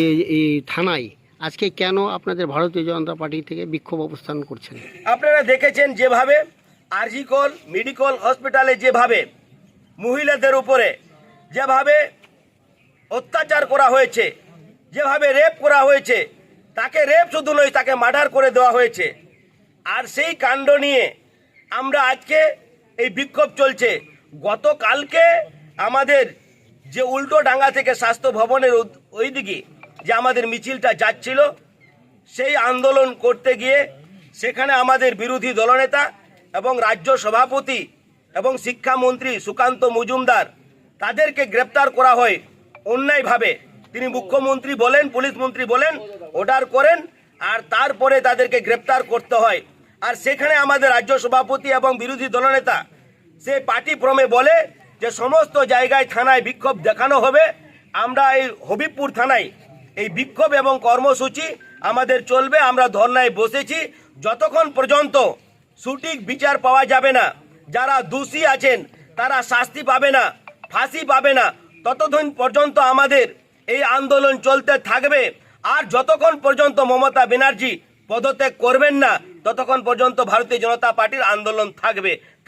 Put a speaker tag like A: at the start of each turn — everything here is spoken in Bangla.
A: এই- এই থানায় আজকে কেন আপনাদের ভারতীয় জনতা পার্টি থেকে বিক্ষোভ অবস্থান করছেন?
B: আপনারা দেখেছেন যেভাবে আরজিকল মেডিকেল হসপিটালে যেভাবে মহিলাদের উপরে যেভাবে অত্যাচার করা হয়েছে যেভাবে রেপ করা হয়েছে তাকে রেপ শুধু নয় তাকে মার্ডার করে দেওয়া হয়েছে। আর সেই কাণ্ড নিয়ে আমরা আজকে এই বিক্ষোভ চলছে। গতকালকে আমাদের যে উল্টো ডাঙ্গা থেকে স্বাস্থ্য ভবনের ওই দিকে যে আমাদের মিছিলটা যাচ্ছিল, সেই আন্দোলন করতে গিয়ে সেখানে আমাদের বিরোধী দলনেতা এবং রাজ্য সভাপতি এবং শিক্ষামন্ত্রী সুকান্ত মজুমদার তাদেরকে গ্রেপ্তার করা হয়। অন্যায়ভাবে তিনি মুখ্যমন্ত্রী বলেন, পুলিশ মন্ত্রী বলেন, অর্ডার করেন আর তারপরে তাদেরকে গ্রেপ্তার করতে হয়। আর সেখানে আমাদের রাজ্য সভাপতি এবং বিরোধী দলনেতা সে পার্টি প্রমে বলে যে সমস্ত জায়গায় থানায় বিক্ষোভ দেখানো হবে। আমরা এই হবিবপুর থানায় এই বিক্ষোভ এবং কর্মসূচি আমাদের চলবে। আমরা ধর্নায় বসেছি। যতক্ষণ পর্যন্ত সঠিক বিচার পাওয়া যাবে না, যারা দোষী আছেন, তারা শাস্তি পাবে না, ফাঁসি পাবে না, ততদিন পর্যন্ত আমাদের এই আন্দোলন চলতে থাকবে। আর যতক্ষণ পর্যন্ত মমতা ব্যানার্জি পদত্যাগ করবেন না ততক্ষণ পর্যন্ত ভারতীয় জনতা পার্টির আন্দোলন থাকবে।